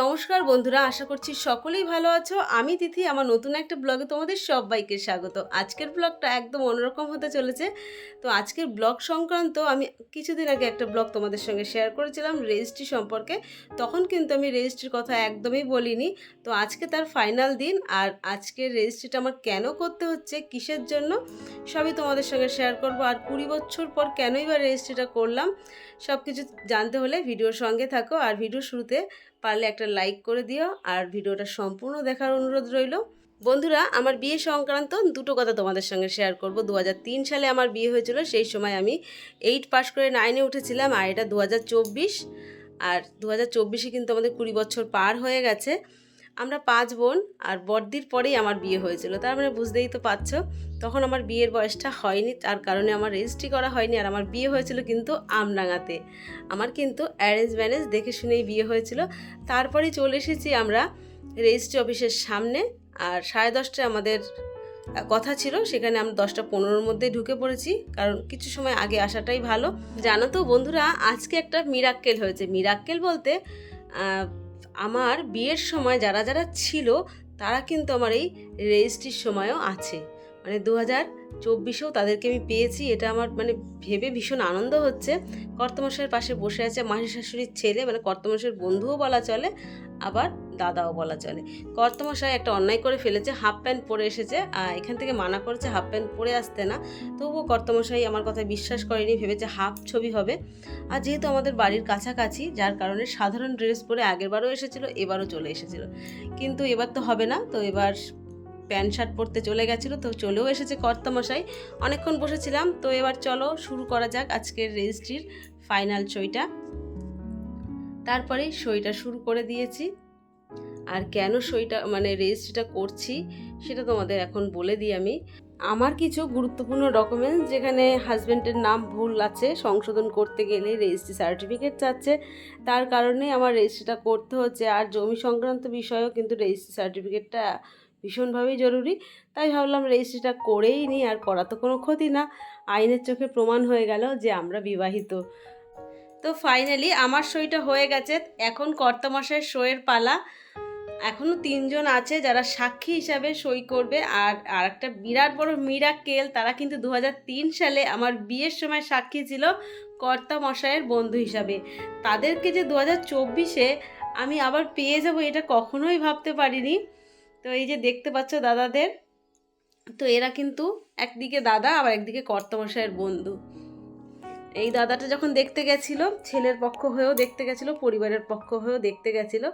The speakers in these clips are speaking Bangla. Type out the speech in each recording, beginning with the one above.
নমস্কার বন্ধুরা, আশা করছি সকলেই ভালো আছো। আমি তিথি, আমার নতুন একটা ব্লগে তোমাদের সবাইকে স্বাগত। আজকের ব্লগটা একদম অন্যরকম হতে চলেছে। তো আজকের ব্লগ সংক্রান্ত আমি কিছুদিন আগে একটা ব্লগ তোমাদের সঙ্গে শেয়ার করেছিলাম রেজিস্ট্রি সম্পর্কে। তখন কিন্তু আমি রেজিস্ট্রির কথা একদমই বলিনি। তো আজকে তার ফাইনাল দিন আর আজকের রেজিস্ট্রিটা আমার কেন করতে হচ্ছে, কিসের জন্য, সবই তোমাদের সঙ্গে শেয়ার করব। আর কুড়ি বছর পর কেনই বা রেজিস্ট্রিটা করলাম সব কিছু জানতে হলে ভিডিওর সঙ্গে থাকো। আর ভিডিও শুরুতে পারলে একটা লাইক করে দিও আর ভিডিওটা সম্পূর্ণ দেখার অনুরোধ রইল। বন্ধুরা, আমার বিয়ে সংক্রান্ত দুটো কথা তোমাদের সঙ্গে শেয়ার করব। দু হাজার তিন সালে আমার বিয়ে হয়েছিল, সেই সময় আমি এইট পাস করে নাইনে উঠেছিলাম আর এটা দু হাজার চব্বিশ। আর দু কিন্তু আমাদের কুড়ি বছর পার হয়ে গেছে। আমরা পাঁচ বোন আর বড়দির পরেই আমার বিয়ে হয়েছিল। তার মানে বুঝতেই তো পারছ, তখন আমার বিয়ের বয়সটা হয়নি, তার কারণে আমার রেজিস্ট্রি করা হয়নি আর আমার বিয়ে হয়েছিল কিন্তু আমডাঙাতে আমার কিন্তু অ্যারেঞ্জ ম্যারেজ দেখে শুনেই বিয়ে হয়েছিল। তারপরে চলে এসেছি আমরা রেজিস্ট্রি অফিসের সামনে আর সাড়ে দশটায় আমাদের কথা ছিল, সেখানে আমরা দশটা পনেরোর মধ্যে ঢুকে পড়েছি, কারণ কিছু সময় আগে আসাটাই ভালো। জানো তো বন্ধুরা, আজকে একটা মিরাক্কেল হয়েছে। মিরাক্কেল বলতে আমার বিয়ের সময় যারা যারা ছিল তারা কিন্তু আমার এই রেজিস্ট্রির সময়ও আছে। মানে দু হাজার চব্বিশেও তাদেরকে আমি পেয়েছি, এটা আমার মানে ভেবে ভীষণ আনন্দ হচ্ছে। কর্তমশাইয়ের পাশে বসে আছে মাসি শাশুড়ির ছেলে মানে কর্তমশাইয়ের বন্ধুও বলা চলে, আবার দাদাও বলা চলে। কর্তমশাই একটা অন্যায় করে ফেলেছে, হাফ প্যান্ট পরে এসেছে আর এখান থেকে মানা করেছে হাফ প্যান্ট পরে আসতে না। তবুও কর্তমশাই আমার কথা বিশ্বাস করেনি, ভেবেছে হাফ ছবি হবে। আর যেহেতু আমাদের বাড়ির কাছাকাছি, যার কারণে সাধারণ ড্রেস পরে আগেরবারও এসেছিল, এবারও চলে এসেছিল। কিন্তু এবার তো হবে না, তো এবার প্যান্ট শার্ট পরতে চলে গেছিল, তো চলেও এসেছে কর্তামশাই। অনেকক্ষণ বসেছিলাম, তো এবার চলো শুরু করা যাক আজকের রেজিস্ট্রির ফাইনাল সইটা। তারপরেই সইটা শুরু করে দিয়েছি। আর কেন সইটা মানে রেজিস্ট্রিটা করছি, সেটা তোমাদের এখন বলে দিই আমি। আমার কিছু গুরুত্বপূর্ণ ডকুমেন্টস যেখানে হাজব্যান্ডের নাম ভুল আছে, সংশোধন করতে গেলে রেজিস্ট্রি সার্টিফিকেট চাচ্ছে তার কারণে আমার রেজিস্ট্রিটা করতে হচ্ছে। আর জমি সংক্রান্ত বিষয়েও কিন্তু রেজিস্ট্রি সার্টিফিকেটটা ভীষণভাবেই জরুরি। তাই ভাবলাম রেজিস্ট্রিটা করেই নিই, আর করা তো কোনো ক্ষতি না। আইনের চোখে প্রমাণ হয়ে গেল যে আমরা বিবাহিত। তো ফাইনালি আমার সইটা হয়ে গেছে। এখন কর্তামশাইয়ের সইয়ের পালা। এখনও তিনজন আছে যারা সাক্ষী হিসাবে সই করবে। আর আর একটা বিরাট বড় মিরাক্কেল তারা কিন্তু দু হাজার তিন সালে আমার বিয়ের সময় সাক্ষী ছিল কর্তা মশাইয়ের বন্ধু হিসাবে। তাদেরকে যে দু হাজার চব্বিশে আমি আবার পেয়ে যাব এটা কখনোই ভাবতে পারিনি। তো এই যে দেখতে পাচ্ছ দাদাদের, তো এরা কিন্তু একদিকে দাদা, আবার একদিকে কর্তামশাইয়ের বন্ধু। এই দাদাটা যখন দেখতে গেছিল, ছেলের পক্ষ হয়েও দেখতে গেছিল, পরিবারের পক্ষ হয়েও দেখতে গেছিল।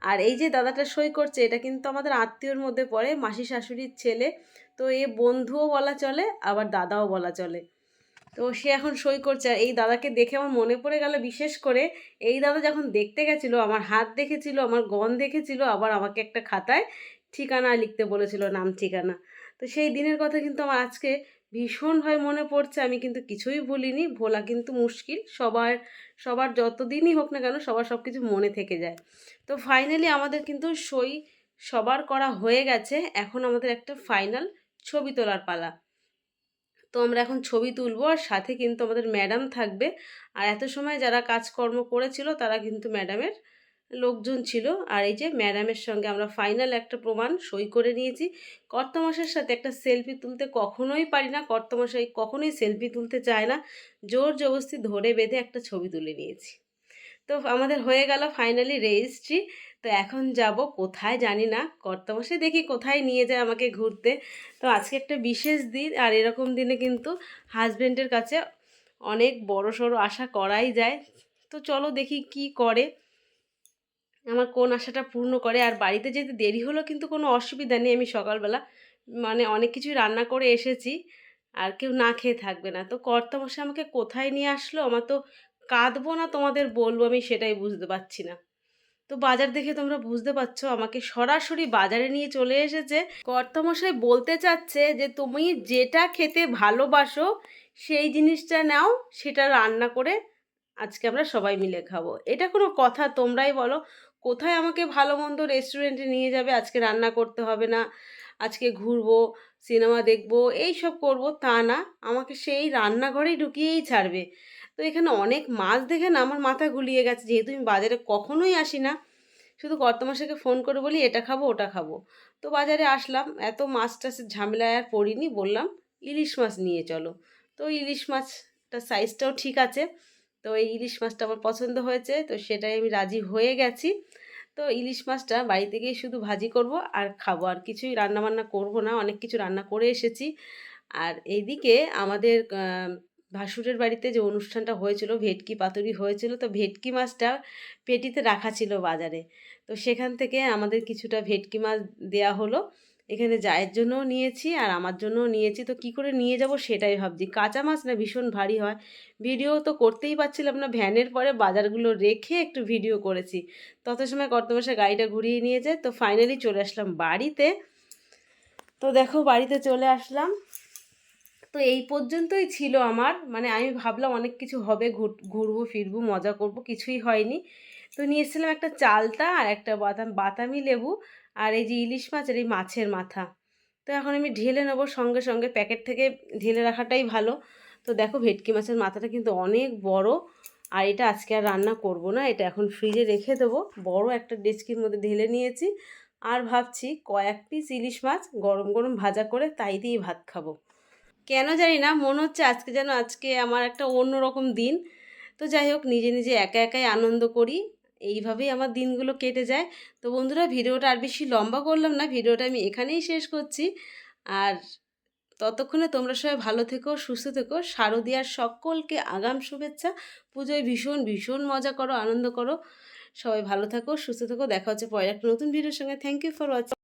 আর এই যে দাদাটা সই করছে, এটা কিন্তু আমাদের আত্মীয়র মধ্যে পড়ে, মাসি শাশুড়ির ছেলে। তো এ বন্ধুও বলা চলে, আবার দাদাও বলা চলে। তো সে এখন সই করছে। আর এই দাদাকে দেখে আমার মনে পড়ে গেল, বিশেষ করে এই দাদা যখন দেখতে গেছিল, আমার হাত দেখেছিল, আমার গন দেখেছিল, আবার আমাকে একটা খাতায় ঠিকানা লিখতে বলেছিল, নাম ঠিকানা। তো সেই দিনের কথা কিন্তু আমার আজকে ভীষণভাবে মনে পড়ছে, আমি কিন্তু কিছুই ভুলিনি, ভোলা কিন্তু মুশকিল, সবার সবার যতদিনই হোক না কেন সবার সব কিছু মনে থেকে যায়। তো ফাইনালি আমাদের কিন্তু সই সবার করা হয়ে গেছে, এখন আমাদের একটা ফাইনাল ছবি তোলার পালা। তো আমরা এখন ছবি তুলবো, আর সাথে কিন্তু আমাদের ম্যাডাম থাকবে। আর এত সময় যারা কাজকর্ম করেছিল তারা কিন্তু ম্যাডামের লোকজন ছিল। আর এই যে ম্যাডামের সঙ্গে আমরা ফাইনাল একটা প্রমাণ সই করে নিয়েছি। কর্তমশাইয়ের সাথে একটা সেলফি তুলতে কখনোই পারি না। কর্তমশাই কখনোই সেলফি তুলতে চায় না। জোর জবস্তি ধরে বেঁধে একটা ছবি তুলে নিয়েছি। তো আমাদের হয়ে গেল ফাইনালি রেজিস্ট্রি তো এখন যাব কোথায় জানি না। কর্তমশাই দেখি কোথায় নিয়ে যায় আমাকে ঘুরতে। তো আজকে একটা বিশেষ দিন। আর এরকম দিনে কিন্তু হাজব্যান্ডের কাছে অনেক বড় সড়ো আশা করাই যায়। তো চলো দেখি কি করে। আমার কোন আশাটা পূর্ণ করে। আর বাড়িতে যেতে দেরি হলো কিন্তু কোনো অসুবিধা নেই। আমি সকালবেলা মানে অনেক কিছুই রান্না করে এসেছি। আর কেউ না খেয়ে থাকবে না। তো কর্তামশাই আমাকে কোথায় নিয়ে আসলো? আমার তো কাঁদবো না তোমাদের বলব, আমি সেটাই বুঝতে পারছি না। তো বাজার দেখে তোমরা বুঝতে পারছ, আমাকে সরাসরি বাজারে নিয়ে চলে এসেছে। কর্তামশাই বলতে চাচ্ছে যে, তুমি যেটা খেতে ভালোবাসো, সেই জিনিসটা নাও, সেটা রান্না করে আজকে আমরা সবাই মিলে খাব। এটা কোনো কথা, তোমরাই বলো। কোথায় আমাকে ভালো মন্দ রেস্টুরেন্টে নিয়ে যাবে? আজকে রান্না করতে হবে না, আজকে ঘুরবো সিনেমা দেখব, এই সব করব, তা না, আমাকে সেই রান্নাঘরেই ঢুকিয়েই ছাড়বে। তো এখানে অনেক মাছ দেখে না আমার মাথা গুলিয়ে গেছে, যেহেতু আমি বাজারে কখনোই আসি না। শুধু কর্তমাশাকে ফোন করে বলি, এটা খাব, ওটা খাব। তো বাজারে আসলাম, এত মাছ টাছের ঝামেলায় আর পড়িনি, বললাম, ইলিশ মাছ নিয়ে চলো। তো ইলিশ মাছটা সাইজটাও ঠিক আছে। তো এই ইলিশ মাছটা আমার পছন্দ হয়েছে, তো সেটাই আমি রাজি হয়ে গেছি। তো ইলিশ মাছটা বাড়িতে গিয়ে শুধু ভাজি করব আর খাব। আর কিছুই রান্না বান্না করব না, অনেক কিছু রান্না করে এসেছি। আর এইদিকে আমাদের ভাসুরের বাড়িতে যে অনুষ্ঠানটা হয়েছিল, ভেটকি পাতুরি হয়েছিল, তো ভেটকি মাছটা পেটিতে রাখা ছিল বাজারে। তো সেখান থেকে আমাদের কিছুটা ভেটকি মাছ দেয়া হলো। এখানে জায়ের জন্যও নিয়েছি আর আমার জন্যও নিয়েছি। তো কি করে নিয়ে যাব সেটাই ভাবছি। কাঁচা মাছ না ভীষণ ভারী হয়। ভিডিও তো করতেই পারছিলাম না। ভ্যানের পরে বাজারগুলো রেখে একটু ভিডিও করেছি। তত সময় কর্তমাসে গাড়িটা ঘুরিয়ে নিয়ে যায়। তো ফাইনালি চলে আসলাম বাড়িতে। তো দেখো বাড়িতে চলে আসলাম। তো এই পর্যন্তই ছিল আমার। মানে আমি ভাবলাম অনেক কিছু হবে। ঘুর- ঘুরবো, ফিরবো, মজা করব, কিছুই হয়নি। তো নিয়ে এসেছিলাম একটা চালতা আর একটা বাদাম বাতামি লেবু। আর এই যে ইলিশ মাছ আর এই মাছের মাথা। তো এখন আমি ঢেলে নেব সঙ্গে সঙ্গে। প্যাকেট থেকে ঢেলে রাখাটাই ভালো। তো দেখো ভেটকি মাছের মাথাটা কিন্তু অনেক বড়। আর এটা আজকে আর রান্না করব না। এটা এখন ফ্রিজে রেখে দেবো। বড় একটা ডেচকির মধ্যে ঢেলে নিয়েছি। আর ভাবছি কয়েক পিস ইলিশ মাছ গরম গরম ভাজা করে তাই দিয়েই ভাত খাব। কেন জানি না, মনে হচ্ছে আজকে যেন আজকে আমার একটা অন্যরকম দিন। তো যাই হোক, নিজে নিজে একা একাই আনন্দ করি। এইভাবেই আমার দিনগুলো কেটে যায়। তো বন্ধুরা, ভিডিওটা আর বেশি লম্বা করলাম না, ভিডিওটা আমি এখানেই শেষ করছি। আর ততক্ষণে তোমরা সবাই ভালো থেকো, সুস্থ থেকো, শারদীয়ার সকলকে আগাম শুভেচ্ছা, পুজোয় ভীষণ ভীষণ মজা করো, আনন্দ করো। সবাই ভালো থাকো, সুস্থ থেকো, দেখা হচ্ছে পরে একটা নতুন ভিডিওর সঙ্গে। Thank you for watching